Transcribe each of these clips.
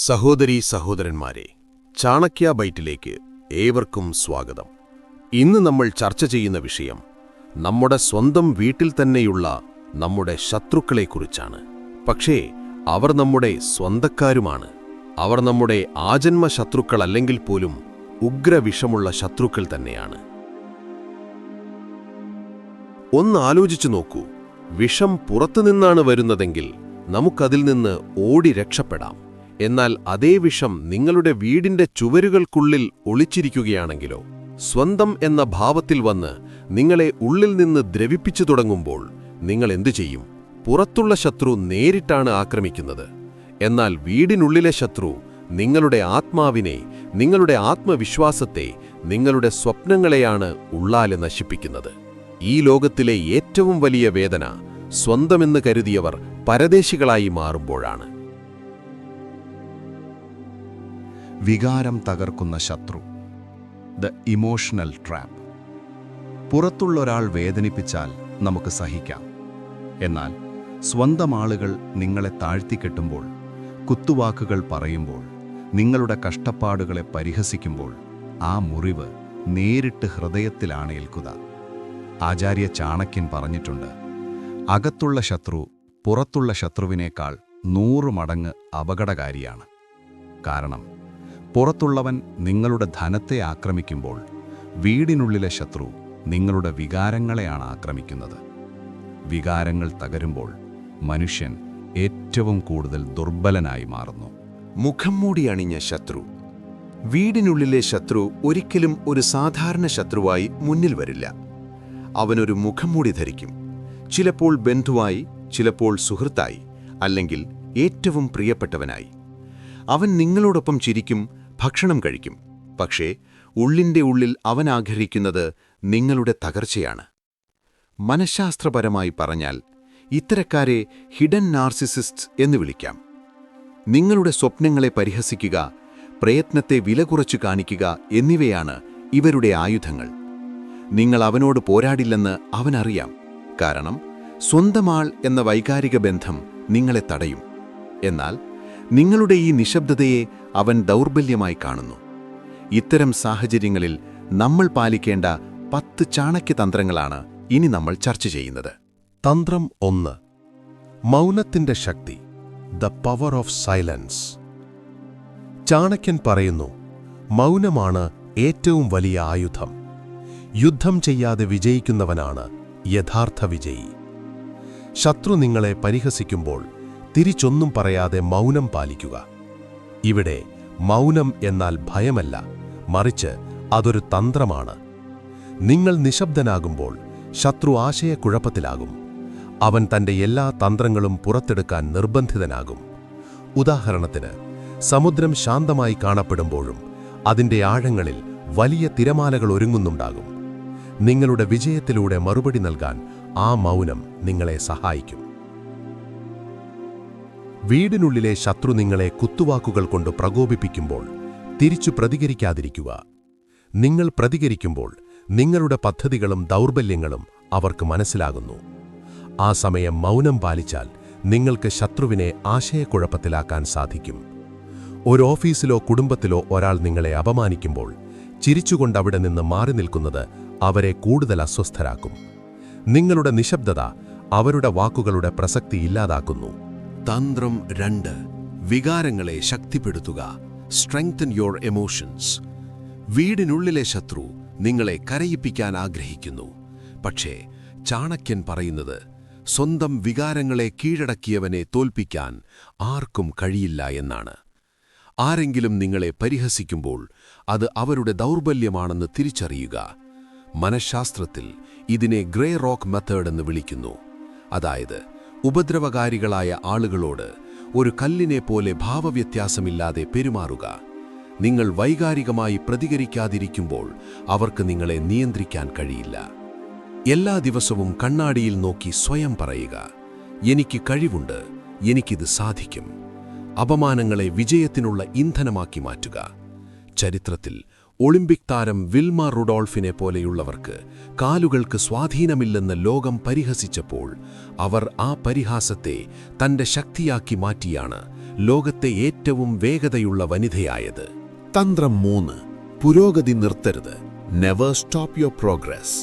സഹോദരീ സഹോദരന്മാരെ ചാണക്യ ബൈറ്റിലേക്ക് ഏവർക്കും സ്വാഗതം. ഇന്ന് നമ്മൾ ചർച്ച ചെയ്യുന്ന വിഷയം നമ്മുടെ സ്വന്തം വീട്ടിൽ തന്നെയുള്ള നമ്മുടെ ശത്രുക്കളെക്കുറിച്ചാണ്. പക്ഷേ അവർ നമ്മുടെ സ്വന്തക്കാരുമാണ്. അവർ നമ്മുടെ ആജന്മ ശത്രുക്കളല്ലെങ്കിൽ പോലും ഉഗ്രവിഷമുള്ള ശത്രുക്കൾ തന്നെയാണ്. ഒന്ന് ആലോചിച്ചു നോക്കൂ. വിഷം പുറത്തുനിന്നാണ് വരുന്നതെങ്കിൽ നമുക്കതിൽ നിന്ന് ഓടി രക്ഷപ്പെടാം. എന്നാൽ അതേ വിഷം നിങ്ങളുടെ വീടിന്റെ ചുവരുകൾക്കുള്ളിൽ ഒളിച്ചിരിക്കുകയാണെങ്കിലോ? സ്വന്തം എന്ന ഭാവത്തിൽ വന്ന് നിങ്ങളെ ഉള്ളിൽ നിന്ന് ദ്രവിപ്പിച്ചു തുടങ്ങുമ്പോൾ നിങ്ങൾ എന്തു ചെയ്യും? പുറത്തുള്ള ശത്രു നേരിട്ടാണ് ആക്രമിക്കുന്നത്. എന്നാൽ വീടിനുള്ളിലെ ശത്രു നിങ്ങളുടെ ആത്മാവിനെ നിങ്ങളുടെ ആത്മവിശ്വാസത്തെ നിങ്ങളുടെ സ്വപ്നങ്ങളെയാണ് ഉള്ളാലെ നശിപ്പിക്കുന്നത്. ഈ ലോകത്തിലെ ഏറ്റവും വലിയ വേദന സ്വന്തമെന്ന് കരുതിയവർ പരദേശികളായി മാറുമ്പോഴാണ്. വികാരം തകർക്കുന്ന ശത്രു. ദ ഇമോഷണൽ ട്രാപ്പ് പുറത്തുള്ളൊരാൾ വേദനിപ്പിച്ചാൽ നമുക്ക് സഹിക്കാം. എന്നാൽ സ്വന്തം ആളുകൾ നിങ്ങളെ താഴ്ത്തിക്കെട്ടുമ്പോൾ കുത്തുവാക്കുകൾ പറയുമ്പോൾ നിങ്ങളുടെ കഷ്ടപ്പാടുകളെ പരിഹസിക്കുമ്പോൾ ആ മുറിവ് നേരിട്ട് ഹൃദയത്തിലാണ് ഏൽക്കുക. ആചാര്യ ചാണക്യൻ പറഞ്ഞിട്ടുണ്ട് അകത്തുള്ള ശത്രു പുറത്തുള്ള ശത്രുവിനേക്കാൾ നൂറ് മടങ്ങ് അപകടകാരിയാണ്. കാരണം പുറത്തുള്ളവൻ നിങ്ങളുടെ ധനത്തെ ആക്രമിക്കുമ്പോൾ വീടിനുള്ളിലെ ശത്രു നിങ്ങളുടെ വികാരങ്ങളെയാണ് ആക്രമിക്കുന്നത്. വികാരങ്ങൾ തകരുമ്പോൾ മനുഷ്യൻ ഏറ്റവും കൂടുതൽ ദുർബലനായി മാറുന്നു. മുഖം മൂടി അണിഞ്ഞ ശത്രു. വീടിനുള്ളിലെ ശത്രു ഒരിക്കലും ഒരു സാധാരണ ശത്രുവായി മുന്നിൽ വരില്ല. അവനൊരു മുഖം മൂടി ധരിക്കും. ചിലപ്പോൾ ബന്ധുവായി ചിലപ്പോൾ സുഹൃത്തായി അല്ലെങ്കിൽ ഏറ്റവും പ്രിയപ്പെട്ടവനായി. അവൻ നിങ്ങളോടൊപ്പം ചിരിക്കും ഭക്ഷണം കഴിക്കും. പക്ഷേ ഉള്ളിന്റെ ഉള്ളിൽ അവൻ ആഗ്രഹിക്കുന്നത് നിങ്ങളുടെ തകർച്ചയാണ്. മനഃശാസ്ത്രപരമായി പറഞ്ഞാൽ ഇത്തരക്കാരെ ഹിഡൻ നാർസിസിസ്റ്റ് എന്ന് വിളിക്കാം. നിങ്ങളുടെ സ്വപ്നങ്ങളെ പരിഹസിക്കുക പ്രയത്നത്തെ വില കുറച്ചു കാണിക്കുക എന്നിവയാണ് ഇവരുടെ ആയുധങ്ങൾ. നിങ്ങൾ അവനോട് പോരാടില്ലെന്ന് അവനറിയാം. കാരണം സ്വന്തമാൾ എന്ന വൈകാരിക ബന്ധം നിങ്ങളെ തടയും. എന്നാൽ നിങ്ങളുടെ ഈ നിശബ്ദതയെ അവൻ ദൗർബല്യമായി കാണുന്നു. ഇത്തരം സാഹചര്യങ്ങളിൽ നമ്മൾ പാലിക്കേണ്ട പത്ത് ചാണക്യ തന്ത്രങ്ങളാണ് ഇനി നമ്മൾ ചർച്ച ചെയ്യുന്നത്. തന്ത്രം ഒന്ന്. മൗനത്തിന്റെ ശക്തി. The power of silence. ചാണക്യൻ പറയുന്നു മൗനമാണ് ഏറ്റവും വലിയ ആയുധം. യുദ്ധം ചെയ്യാതെ വിജയിക്കുന്നവനാണ് യഥാർത്ഥ വിജയി. ശത്രു നിങ്ങളെ പരിഹസിക്കുമ്പോൾ തിരിച്ചൊന്നും പറയാതെ മൗനം പാലിക്കുക. ഇവിടെ മൗനം എന്നാൽ ഭയമല്ല മറിച്ച് അതൊരു തന്ത്രമാണ്. നിങ്ങൾ നിശബ്ദനാകുമ്പോൾ ശത്രു ആശയക്കുഴപ്പത്തിലാകും. അവൻ തന്റെ എല്ലാ തന്ത്രങ്ങളും പുറത്തെടുക്കാൻ നിർബന്ധിതനാകും. ഉദാഹരണത്തിന് സമുദ്രം ശാന്തമായി കാണപ്പെടുമ്പോഴും അതിന്റെ ആഴങ്ങളിൽ വലിയ തിരമാലകൾ ഒരുങ്ങുന്നുണ്ടാകും. നിങ്ങളുടെ വിജയത്തിലൂടെ മറുപടി നൽകാൻ ആ മൗനം നിങ്ങളെ സഹായിക്കും. വീടിനുള്ളിലെ ശത്രു നിങ്ങളെ കുത്തുവാക്കുകൾ കൊണ്ട് പ്രകോപിപ്പിക്കുമ്പോൾ തിരിച്ചു പ്രതികരിക്കാതിരിക്കുക. നിങ്ങൾ പ്രതികരിക്കുമ്പോൾ നിങ്ങളുടെ പദ്ധതികളും ദൗർബല്യങ്ങളും അവർക്ക് മനസ്സിലാകുന്നു. ആ സമയം മൗനം പാലിച്ചാൽ നിങ്ങൾക്ക് ശത്രുവിനെ ആശയക്കുഴപ്പത്തിലാക്കാൻ സാധിക്കും. ഒരു ഓഫീസിലോ കുടുംബത്തിലോ ഒരാൾ നിങ്ങളെ അപമാനിക്കുമ്പോൾ ചിരിച്ചുകൊണ്ട് അവിടെ നിന്ന് മാറി നിൽക്കുന്നത് അവരെ കൂടുതൽ അസ്വസ്ഥരാക്കും. നിങ്ങളുടെ നിശബ്ദത അവരുടെ വാക്കുകളുടെ പ്രസക്തി ഇല്ലാതാക്കുന്നു. തന്ത്രം രണ്ട്. വികാരങ്ങളെ ശക്തിപ്പെടുത്തുക. സ്ട്രെങ്തൻ യോർ എമോഷൻസ് വീടിനുള്ളിലെ ശത്രു നിങ്ങളെ കരയിപ്പിക്കാൻ ആഗ്രഹിക്കുന്നു. പക്ഷേ ചാണക്യൻ പറയുന്നത് സ്വന്തം വികാരങ്ങളെ കീഴടക്കിയവനെ തോൽപ്പിക്കാൻ ആർക്കും കഴിയില്ല എന്നാണ്. ആരെങ്കിലും നിങ്ങളെ പരിഹസിക്കുമ്പോൾ അത് അവരുടെ ദൗർബല്യമാണെന്ന് തിരിച്ചറിയുക. മനഃശാസ്ത്രത്തിൽ ഇതിനെ ഗ്രേ റോക്ക് മെത്തേഡ് എന്ന് വിളിക്കുന്നു. അതായത് ഉപദ്രവകാരികളായ ആളുകളോട് ഒരു കല്ലിനെ പോലെ ഭാവവ്യത്യാസമില്ലാതെ പെരുമാറുക. നിങ്ങൾ വൈകാരികമായി പ്രതികരിക്കാതിരിക്കുമ്പോൾ അവർക്ക് നിങ്ങളെ നിയന്ത്രിക്കാൻ കഴിയില്ല. എല്ലാ ദിവസവും കണ്ണാടിയിൽ നോക്കി സ്വയം പറയുക എനിക്ക് കഴിവുണ്ട് എനിക്കിത് സാധിക്കും. അപമാനങ്ങളെ വിജയത്തിനുള്ള ഇന്ധനമാക്കി മാറ്റുക. ചരിത്രത്തിൽ ഒളിമ്പിക് താരം വിൽമ റുഡോൾഫിനെ പോലെയുള്ളവർക്ക് കാലുകൾക്ക് സ്വാധീനമില്ലെന്ന് ലോകം പരിഹസിച്ചപ്പോൾ അവർ ആ പരിഹാസത്തെ തന്റെ ശക്തിയാക്കി മാറ്റിയാണ് ലോകത്തെ ഏറ്റവും വേഗതയുള്ള വനിതയായത്. തന്ത്രം മൂന്ന് പുരോഗതി നിർത്തരുത്. നെവർ സ്റ്റോപ്പ് യുവർ പ്രോഗ്രസ്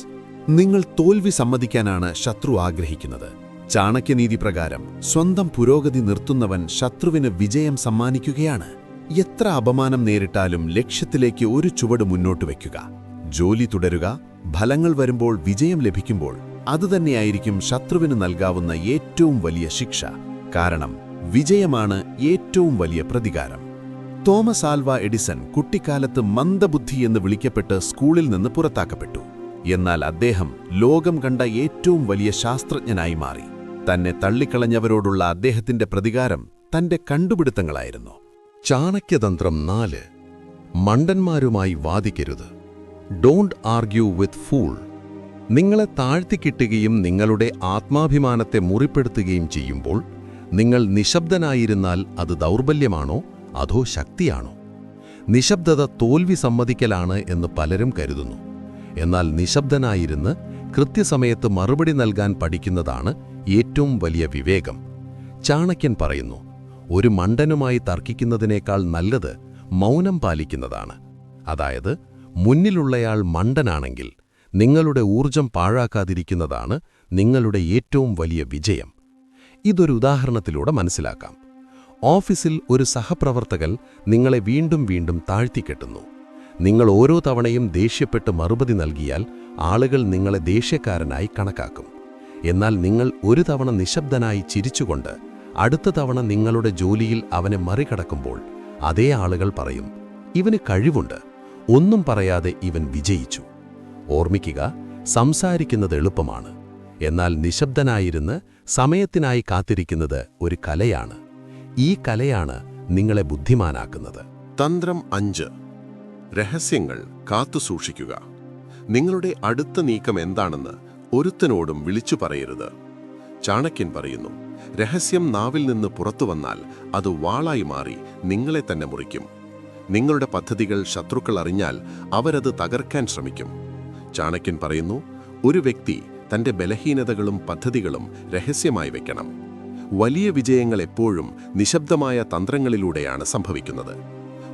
നിങ്ങൾ തോൽവി സമ്മതിക്കാനാണ് ശത്രു ആഗ്രഹിക്കുന്നത്. ചാണക്യനീതി പ്രകാരം സ്വന്തം പുരോഗതി നിർത്തുന്നവൻ ശത്രുവിന് വിജയം സമ്മാനിക്കുകയാണ്. എത്ര അപമാനം നേരിട്ടാലും ലക്ഷ്യത്തിലേക്ക് ഒരു ചുവട് മുന്നോട്ട് വയ്ക്കുക. ജോലി തുടരുക ഫലങ്ങൾ വരുമ്പോൾ വിജയം ലഭിക്കുമ്പോൾ അതുതന്നെയായിരിക്കും ശത്രുവിന് നൽകാവുന്ന ഏറ്റവും വലിയ ശിക്ഷ. കാരണം വിജയമാണ് ഏറ്റവും വലിയ പ്രതികാരം. തോമസ് ആൽവ എഡിസൺ കുട്ടിക്കാലത്ത് മന്ദബുദ്ധി എന്ന് വിളിക്കപ്പെട്ട് സ്കൂളിൽ നിന്ന് പുറത്താക്കപ്പെട്ടു. എന്നാൽ അദ്ദേഹം ലോകം കണ്ട ഏറ്റവും വലിയ ശാസ്ത്രജ്ഞനായി മാറി. തന്നെ തള്ളിക്കളഞ്ഞവരോടുള്ള അദ്ദേഹത്തിന്റെ പ്രതികാരം തന്റെ കണ്ടുപിടുത്തങ്ങളായിരുന്നു. ചാണക്യതന്ത്രം നാല്. മണ്ടന്മാരുമായി വാദിക്കരുത്. ഡോണ്ട് ആർഗ്യൂ വിത്ത് ഫൂൾ നിങ്ങളെ താഴ്ത്തിക്കിട്ടുകയും നിങ്ങളുടെ ആത്മാഭിമാനത്തെ മുറിപ്പെടുത്തുകയും ചെയ്യുമ്പോൾ നിങ്ങൾ നിശബ്ദനായിരുന്നാൽ അത് ദൗർബല്യമാണോ? അതോ ശക്തിയാണോ? നിശബ്ദത തോൽവി സമ്മതിക്കലാണ് എന്ന് പലരും കരുതുന്നു. എന്നാൽ നിശബ്ദനായിരുന്ന് കൃത്യസമയത്ത് മറുപടി നൽകാൻ പഠിക്കുന്നതാണ് ഏറ്റവും വലിയ വിവേകം. ചാണക്യൻ പറയുന്നു ഒരു മണ്ടനുമായി തർക്കിക്കുന്നതിനേക്കാൾ നല്ലത് മൗനം പാലിക്കുന്നതാണ്. അതായത് മുന്നിലുള്ളയാൾ മണ്ടനാണെങ്കിൽ നിങ്ങളുടെ ഊർജം പാഴാക്കാതിരിക്കുന്നതാണ് നിങ്ങളുടെ ഏറ്റവും വലിയ വിജയം. ഇതൊരു ഉദാഹരണത്തിലൂടെ മനസ്സിലാക്കാം. ഓഫീസിൽ ഒരു സഹപ്രവർത്തകൻ നിങ്ങളെ വീണ്ടും വീണ്ടും താഴ്ത്തിക്കെട്ടുന്നു. നിങ്ങൾ ഓരോ തവണയും ദേഷ്യപ്പെട്ട് മറുപടി നൽകിയാൽ ആളുകൾ നിങ്ങളെ ദേഷ്യക്കാരനായി കണക്കാക്കും. എന്നാൽ നിങ്ങൾ ഒരു തവണ നിശബ്ദനായി ചിരിച്ചുകൊണ്ട് അടുത്ത തവണ നിങ്ങളുടെ ജോലിയിൽ അവനെ മറികടക്കുമ്പോൾ അതേ ആളുകൾ പറയും ഇവന് കഴിവുണ്ട്. ഒന്നും പറയാതെ ഇവൻ വിജയിച്ചു. ഓർമ്മിക്കുക സംസാരിക്കുന്നത് എളുപ്പമാണ്. എന്നാൽ നിശബ്ദനായിരുന്ന് സമയത്തിനായി കാത്തിരിക്കുന്നത് ഒരു കലയാണ്. ഈ കലയാണ് നിങ്ങളെ ബുദ്ധിമാനാക്കുന്നത്. തന്ത്രം അഞ്ച്. രഹസ്യങ്ങൾ കാത്തുസൂക്ഷിക്കുക നിങ്ങളുടെ അടുത്ത നീക്കം എന്താണെന്ന് ഒരുത്തനോടും വിളിച്ചു പറയരുത്. ചാണക്യൻ പറയുന്നു രഹസ്യം നാവിൽ നിന്ന് പുറത്തു വന്നാൽ അത് വാളായി മാറി നിങ്ങളെ തന്നെ മുറിക്കും. നിങ്ങളുടെ പദ്ധതികൾ ശത്രുക്കൾ അറിഞ്ഞാൽ അവരത് തകർക്കാൻ ശ്രമിക്കും. ചാണക്യൻ പറയുന്നു ഒരു വ്യക്തി തന്റെ ബലഹീനതകളും പദ്ധതികളും രഹസ്യമായി വെക്കണം. വലിയ വിജയങ്ങൾ എപ്പോഴും നിശബ്ദമായ തന്ത്രങ്ങളിലൂടെയാണ് സംഭവിക്കുന്നത്.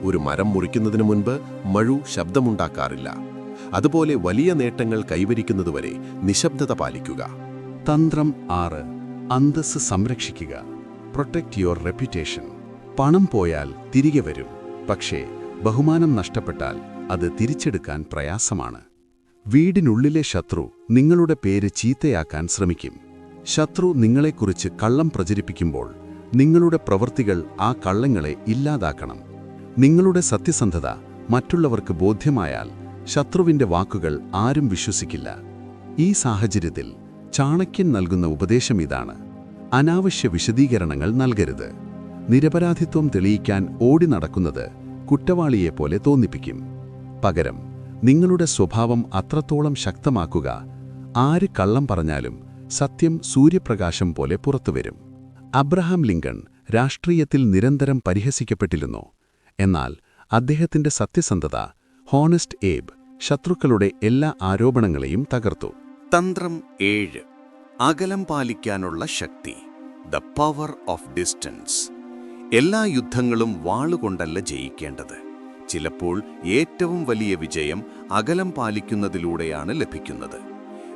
ഒരു മരം മുറിക്കുന്നതിന് മുൻപ് മഴു ശബ്ദമുണ്ടാക്കാറില്ല. അതുപോലെ വലിയ നേട്ടങ്ങൾ കൈവരിക്കുന്നതുവരെ നിശബ്ദത പാലിക്കുക. തന്ത്രം ആറ്. അന്തസ് സംരക്ഷിക്കുക. പ്രൊട്ടക്ട് യുവർ റെപ്യൂട്ടേഷൻ പണം പോയാൽ തിരികെ വരും. പക്ഷേ ബഹുമാനം നഷ്ടപ്പെട്ടാൽ അത് തിരിച്ചെടുക്കാൻ പ്രയാസമാണ്. വീടിനുള്ളിലെ ശത്രു നിങ്ങളുടെ പേര് ചീത്തയാക്കാൻ ശ്രമിക്കും. ശത്രു നിങ്ങളെക്കുറിച്ച് കള്ളം പ്രചരിപ്പിക്കുമ്പോൾ നിങ്ങളുടെ പ്രവൃത്തികൾ ആ കള്ളങ്ങളെ ഇല്ലാതാക്കണം. നിങ്ങളുടെ സത്യസന്ധത മറ്റുള്ളവർക്ക് ബോധ്യമായാൽ ശത്രുവിന്റെ വാക്കുകൾ ആരും വിശ്വസിക്കില്ല. ഈ സാഹചര്യത്തിൽ ചാണക്യൻ നൽകുന്ന ഉപദേശം ഇതാണ്. അനാവശ്യ വിശദീകരണങ്ങൾ നൽകരുത്. നിരപരാധിത്വം തെളിയിക്കാൻ ഓടി നടക്കുന്നത് കുറ്റവാളിയെപ്പോലെ തോന്നിപ്പിക്കും. പകരം നിങ്ങളുടെ സ്വഭാവം അത്രത്തോളം ശക്തമാക്കുക ആര് കള്ളം പറഞ്ഞാലും സത്യം സൂര്യപ്രകാശം പോലെ പുറത്തുവരും. അബ്രഹാം ലിങ്കൺ രാഷ്ട്രീയത്തിൽ നിരന്തരം പരിഹസിക്കപ്പെട്ടിരുന്നു. എന്നാൽ അദ്ദേഹത്തിന്റെ സത്യസന്ധത ഹോണസ്റ്റ് ഏബ് ശത്രുക്കളുടെ എല്ലാ ആരോപണങ്ങളെയും തകർത്തു. തന്ത്രം ഏഴ്. അകലം പാലിക്കാനുള്ള ശക്തി. ദ പവർ ഓഫ് ഡിസ്റ്റൻസ് എല്ലാ യുദ്ധങ്ങളും വാളുകൊണ്ടല്ല ജയിക്കേണ്ടത്. ചിലപ്പോൾ ഏറ്റവും വലിയ വിജയം അകലം പാലിക്കുന്നതിലൂടെയാണ് ലഭിക്കുന്നത്.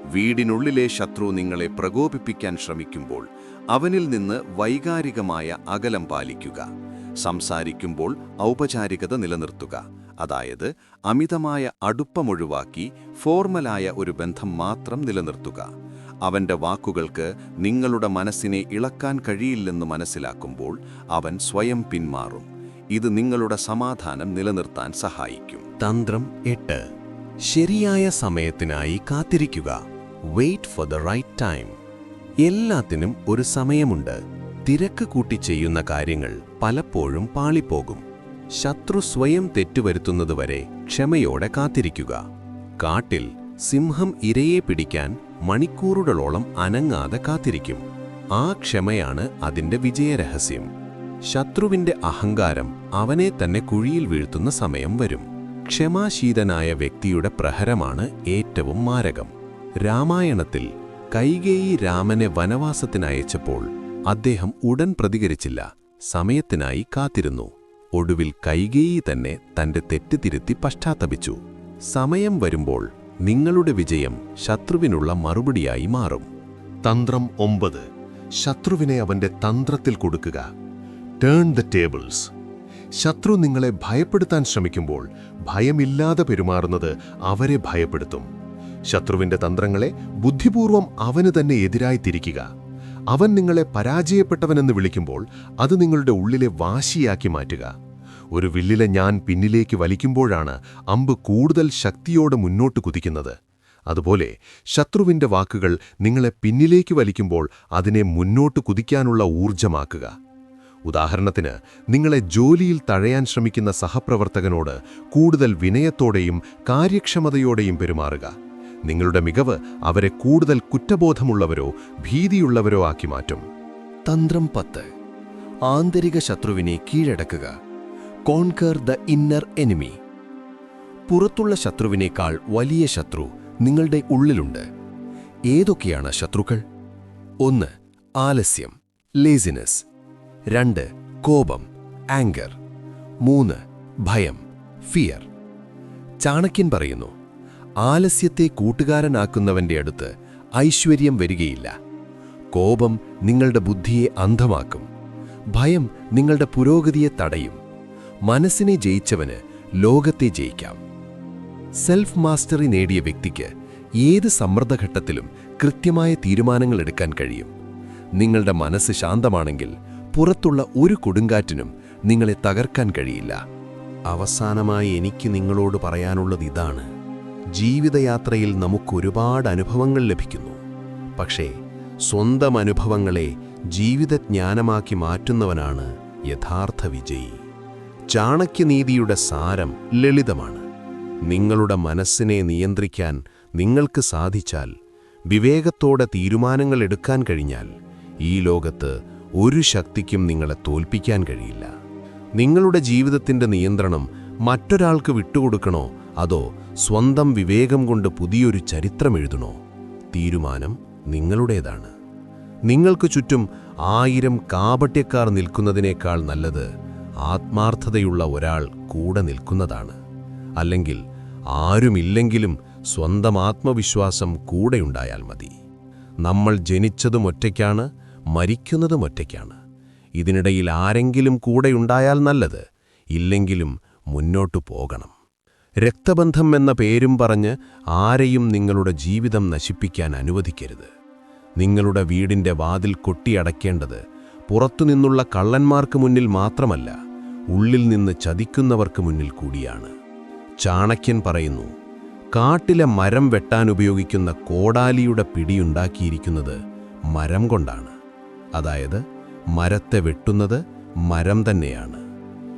വീടിനുള്ളിലെ ശത്രു നിങ്ങളെ പ്രകോപിപ്പിക്കാൻ ശ്രമിക്കുമ്പോൾ അവനിൽ നിന്ന് വൈകാരികമായ അകലം പാലിക്കുക. സംസാരിക്കുമ്പോൾ ഔപചാരികത നിലനിർത്തുക. അതായത് അമിതമായ അടുപ്പമൊഴിവാക്കി ഫോർമലായ ഒരു ബന്ധം മാത്രം നിലനിർത്തുക. അവന്റെ വാക്കുകൾക്ക് നിങ്ങളുടെ മനസ്സിനെ ഇളക്കാൻ കഴിയില്ലെന്ന് മനസ്സിലാക്കുമ്പോൾ അവൻ സ്വയം പിന്മാറും. ഇത് നിങ്ങളുടെ സമാധാനം നിലനിർത്താൻ സഹായിക്കും. തന്ത്രം എട്ട്. ശരിയായ സമയത്തിനായി കാത്തിരിക്കുക. Wait for the right time എല്ലാത്തിനും ഒരു സമയമുണ്ട്. തിരക്ക് കൂട്ടി ചെയ്യുന്ന കാര്യങ്ങൾ പലപ്പോഴും പാളിപ്പോകും. ശത്രു സ്വയം തെറ്റുവരുത്തുന്നതുവരെ ക്ഷമയോടെ കാത്തിരിക്കുക. കാട്ടിൽ സിംഹം ഇരയെ പിടിക്കാൻ മണിക്കൂറുകളോളം അനങ്ങാതെ കാത്തിരിക്കും. ആ ക്ഷമയാണ് അതിന്റെ വിജയരഹസ്യം. ശത്രുവിന്റെ അഹങ്കാരം അവനെ തന്നെ കുഴിയിൽ വീഴ്ത്തുന്ന സമയം വരും. ക്ഷമാശീതനായ വ്യക്തിയുടെ പ്രഹരമാണ് ഏറ്റവും മാരകം. രാമായണത്തിൽ കൈകേയി രാമനെ വനവാസത്തിനയച്ചപ്പോൾ അദ്ദേഹം ഉടൻ പ്രതികരിച്ചില്ല സമയത്തിനായി കാത്തിരുന്നു. ഒടുവിൽ കൈകേയി തന്നെ തന്റെ തെറ്റ് തിരുത്തി പശ്ചാത്തപിച്ചു. സമയം വരുമ്പോൾ നിങ്ങളുടെ വിജയം ശത്രുവിനുള്ള മറുപടിയായി മാറും. തന്ത്രം ഒമ്പത്. ശത്രുവിനെ അവന്റെ തന്ത്രത്തിൽ കൊടുക്കുക. ടേൺ ദ ടേബിൾസ് ശത്രു നിങ്ങളെ ഭയപ്പെടുത്താൻ ശ്രമിക്കുമ്പോൾ ഭയമില്ലാതെ പെരുമാറുന്നത് അവരെ ഭയപ്പെടുത്തും. ശത്രുവിന്റെ തന്ത്രങ്ങളെ ബുദ്ധിപൂർവം അവന് തന്നെ എതിരായി തിരിക്കുക. അവൻ നിങ്ങളെ പരാജയപ്പെട്ടവനെന്ന് വിളിക്കുമ്പോൾ അത് നിങ്ങളുടെ ഉള്ളിലെ വാശിയാക്കി മാറ്റുക. ഒരു വില്ലിലെ ഞാൻ പിന്നിലേക്ക് വലിക്കുമ്പോഴാണ് അമ്പ് കൂടുതൽ ശക്തിയോടെ മുന്നോട്ട് കുതിക്കുന്നത്. അതുപോലെ ശത്രുവിന്റെ വാക്കുകൾ നിങ്ങളെ പിന്നിലേക്ക് വലിക്കുമ്പോൾ അതിനെ മുന്നോട്ട് കുതിക്കാനുള്ള ഊർജമാക്കുക ഉദാഹരണത്തിന് നിങ്ങളെ ജോലിയിൽ തഴയാൻ ശ്രമിക്കുന്ന സഹപ്രവർത്തകനോട് കൂടുതൽ വിനയത്തോടെയും കാര്യക്ഷമതയോടെയും പെരുമാറുക. നിങ്ങളുടെ മികവ് അവരെ കൂടുതൽ കുറ്റബോധമുള്ളവരോ ഭീതിയുള്ളവരോ ആക്കി മാറ്റും. തന്ത്രം പത്ത്. ആന്തരിക ശത്രുവിനെ കീഴടക്കുക. Conquer the inner enemy. പുറത്തുള്ള ശത്രുവിനേക്കാൾ വലിയ ശത്രു നിങ്ങളുടെ ഉള്ളിലുണ്ട്. ഏതൊക്കെയാണ് ശത്രുക്കൾ? ഒന്ന് ആലസ്യം ലേസിനെസ് രണ്ട് കോപം ആങ്കർ മൂന്ന് ഭയം ഫിയർ ചാണക്യൻ പറയുന്നു ആലസ്യത്തെ കൂട്ടുകാരനാക്കുന്നവന്റെ അടുത്ത് ഐശ്വര്യം വരികയില്ല. കോപം നിങ്ങളുടെ ബുദ്ധിയെ അന്ധമാക്കും. ഭയം നിങ്ങളുടെ പുരോഗതിയെ തടയും. മനസ്സിനെ ജയിച്ചവന് ലോകത്തെ ജയിക്കാം. സെൽഫ് മാസ്റ്ററി നേടിയ വ്യക്തിക്ക് ഏത് സമ്മർദ്ദഘട്ടത്തിലും കൃത്യമായ തീരുമാനങ്ങൾ എടുക്കാൻ കഴിയും. നിങ്ങളുടെ മനസ്സ് ശാന്തമാണെങ്കിൽ പുറത്തുള്ള ഒരു കൊടുങ്കാറ്റിനും നിങ്ങളെ തകർക്കാൻ കഴിയില്ല. അവസാനമായി എനിക്ക് നിങ്ങളോട് പറയാനുള്ളത് ഇതാണ്. ജീവിതയാത്രയിൽ നമുക്കൊരുപാട് അനുഭവങ്ങൾ ലഭിക്കുന്നു. പക്ഷേ സ്വന്തം അനുഭവങ്ങളെ ജീവിതജ്ഞാനമാക്കി മാറ്റുന്നവനാണ് യഥാർത്ഥ വിജയി. ചാണക്യനീതിയുടെ സാരം ലളിതമാണ്. നിങ്ങളുടെ മനസ്സിനെ നിയന്ത്രിക്കാൻ നിങ്ങൾക്ക് സാധിച്ചാൽ വിവേകത്തോടെ തീരുമാനങ്ങൾ എടുക്കാൻ കഴിഞ്ഞാൽ ഈ ലോകത്ത് ഒരു ശക്തിക്കും നിങ്ങളെ തോൽപ്പിക്കാൻ കഴിയില്ല. നിങ്ങളുടെ ജീവിതത്തിന്റെ നിയന്ത്രണം മറ്റൊരാൾക്ക് വിട്ടുകൊടുക്കണോ അതോ സ്വന്തം വിവേകം കൊണ്ട് പുതിയൊരു ചരിത്രം എഴുതണോ? തീരുമാനം നിങ്ങളുടേതാണ്. നിങ്ങൾക്ക് ചുറ്റും ആയിരം കാപട്യക്കാർ നിൽക്കുന്നതിനേക്കാൾ നല്ലത് ആത്മാർത്ഥതയുള്ള ഒരാൾ കൂടെ നിൽക്കുന്നതാണ്. അല്ലെങ്കിൽ ആരുമില്ലെങ്കിലും സ്വന്തം ആത്മവിശ്വാസം കൂടെയുണ്ടായാൽ മതി. നമ്മൾ ജനിച്ചതും ഒറ്റയ്ക്കാണ് മരിക്കുന്നതും ഒറ്റയ്ക്കാണ്. ഇതിനിടയിൽ ആരെങ്കിലും കൂടെയുണ്ടായാൽ നല്ലത് ഇല്ലെങ്കിലും മുന്നോട്ടു പോകണം. രക്തബന്ധം എന്ന പേരും പറഞ്ഞ് ആരെയും നിങ്ങളുടെ ജീവിതം നശിപ്പിക്കാൻ അനുവദിക്കരുത്. നിങ്ങളുടെ വീടിന്റെ വാതിൽ കൊട്ടിയടക്കേണ്ടത് പുറത്തുനിന്നുള്ള കള്ളന്മാർക്ക് മുന്നിൽ മാത്രമല്ല ഉള്ളിൽ നിന്ന് ചതിക്കുന്നവർക്ക് മുന്നിൽ കൂടിയാണ്. ചാണക്യൻ പറയുന്നു കാട്ടിലെ മരം വെട്ടാൻ ഉപയോഗിക്കുന്ന കോടാലിയുടെ പിടിയുണ്ടാക്കിയിരിക്കുന്നത് മരം കൊണ്ടാണ്. അതായത് മരത്തെ വെട്ടുന്നത് മരം തന്നെയാണ്.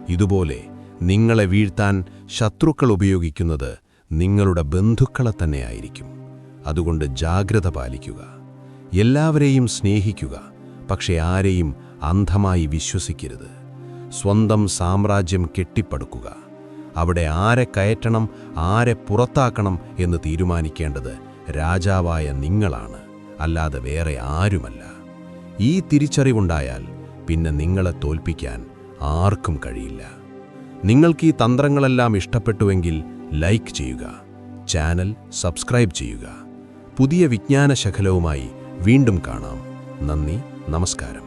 ഇതുപോലെ നിങ്ങളെ വീഴ്ത്താൻ ശത്രുക്കൾ ഉപയോഗിക്കുന്നത് നിങ്ങളുടെ ബന്ധുക്കളെ തന്നെയായിരിക്കും. അതുകൊണ്ട് ജാഗ്രത പാലിക്കുക. എല്ലാവരെയും സ്നേഹിക്കുക. പക്ഷെ ആരെയും അന്ധമായി വിശ്വസിക്കരുത്. സ്വന്തം സാമ്രാജ്യം കെട്ടിപ്പടുക്കുക. അവിടെ ആരെ കയറ്റണം ആരെ പുറത്താക്കണം എന്ന് തീരുമാനിക്കേണ്ടത് രാജാവായ നിങ്ങളാണ് അല്ലാതെ വേറെ ആരുമല്ല. ഈ തിരിച്ചറിവുണ്ടായാൽ പിന്നെ നിങ്ങളെ തോൽപ്പിക്കാൻ ആർക്കും കഴിയില്ല. നിങ്ങൾക്ക് ഈ തന്ത്രങ്ങളെല്ലാം ഇഷ്ടപ്പെട്ടുവെങ്കിൽ ലൈക്ക് ചെയ്യുക ചാനൽ സബ്സ്ക്രൈബ് ചെയ്യുക. പുതിയ വിജ്ഞാനശകലവുമായി വീണ്ടും കാണാം. നന്ദി. നമസ്കാരം.